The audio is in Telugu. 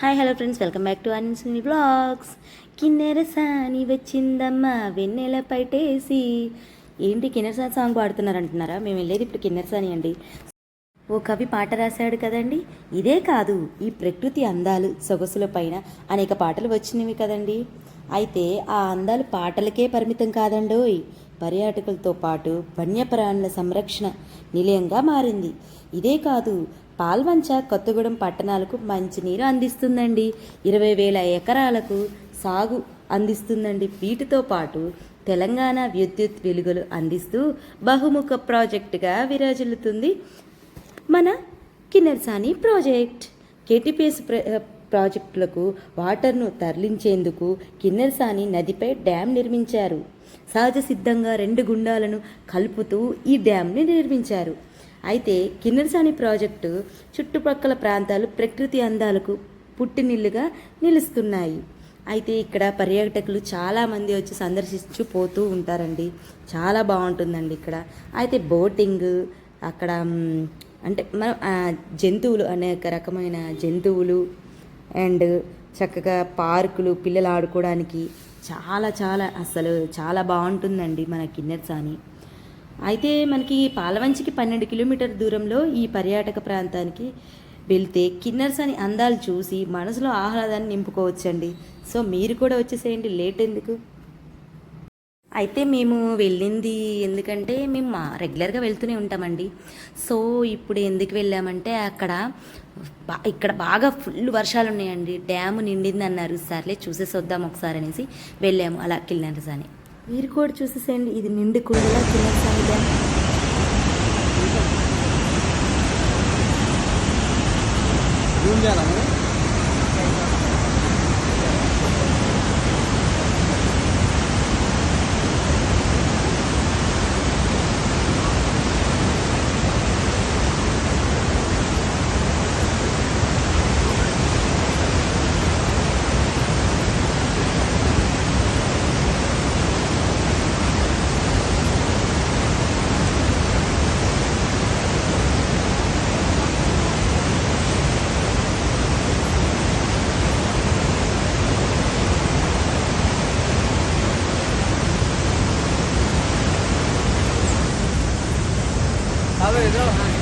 Hi hello friends welcome back to Ansuni blogs కిన్నెర సాని వచ్చిందమ్మా వెన్నెల పైటేసి ఏంటి కిన్నెరసాని సాంగ్ పాడుతున్నారు అంటున్నారా మేము వెళ్ళేది ఇప్పుడు కిన్నెరసాని అండి. ఓ కవి పాట రాశాడు కదండి. ఇదే కాదు ఈ ప్రకృతి అందాలు సొగసుల పైన అనేక పాటలు వచ్చినవి కదండి. అయితే ఆ అందాలు పాటలకే పరిమితం కాదండోయ్. పర్యాటకులతో పాటు వన్యప్రాణుల సంరక్షణ నిలయంగా మారింది. ఇదే కాదు పాల్వంచ కొత్తగూడెం పట్టణాలకు మంచినీరు అందిస్తుందండి. ఇరవై వేల ఎకరాలకు సాగు అందిస్తుందండి. వీటితో పాటు తెలంగాణ విద్యుత్ వెలుగులు అందిస్తూ బహుముఖ ప్రాజెక్టుగా విరాజిల్లుతుంది మన కిన్నెరసాని ప్రాజెక్ట్. కేటీపీఎస్ ప్రాజెక్టులకు వాటర్ను తరలించేందుకు కిన్నెరసాని నదిపై డ్యాం నిర్మించారు. సహజ సిద్ధంగా రెండు గుండాలను కలుపుతూ ఈ డ్యాంని నిర్మించారు. అయితే కిన్నెరసాని ప్రాజెక్టు చుట్టుపక్కల ప్రాంతాలు ప్రకృతి అందాలకు పుట్టినిల్లుగా నిలుస్తున్నాయి. అయితే ఇక్కడ పర్యాటకులు చాలామంది వచ్చి సందర్శించు పోతూ ఉంటారండి. చాలా బాగుంటుందండి ఇక్కడ. అయితే బోటింగ్ అక్కడ అంటే మనం జంతువులు అనేక రకమైన జంతువులు అండ్ చక్కగా పార్కులు పిల్లలు ఆడుకోవడానికి చాలా చాలా అసలు చాలా బాగుంటుందండి మన కిన్నెరసాని. అయితే మనకి పాలవంచికి పన్నెండు కిలోమీటర్ దూరంలో ఈ పర్యాటక ప్రాంతానికి వెళ్తే అని అందాలు చూసి మనసులో ఆహ్లాదాన్ని నింపుకోవచ్చండి. సో మీరు కూడా వచ్చేసేయండి. లేట్ ఎందుకు? అయితే మేము వెళ్ళింది ఎందుకంటే మేము మా- రెగ్యులర్గా వెళ్తూనే ఉంటామండి. సో ఇప్పుడు ఎందుకు వెళ్ళామంటే అక్కడ ఇక్కడ బాగా ఫుల్ వర్షాలు ఉన్నాయండి డ్యామ్ నిండింది అన్నారు సర్లే చూసేసి వద్దాం ఒకసారి అనేసి వెళ్ళాము. అలా కిన్నెరసాని మీరు కూడా చూసేసేయండి. ఇది నిండు కుండలా తినేసాను డ్యామ్ జూమ్ చేయాలా A ver, no.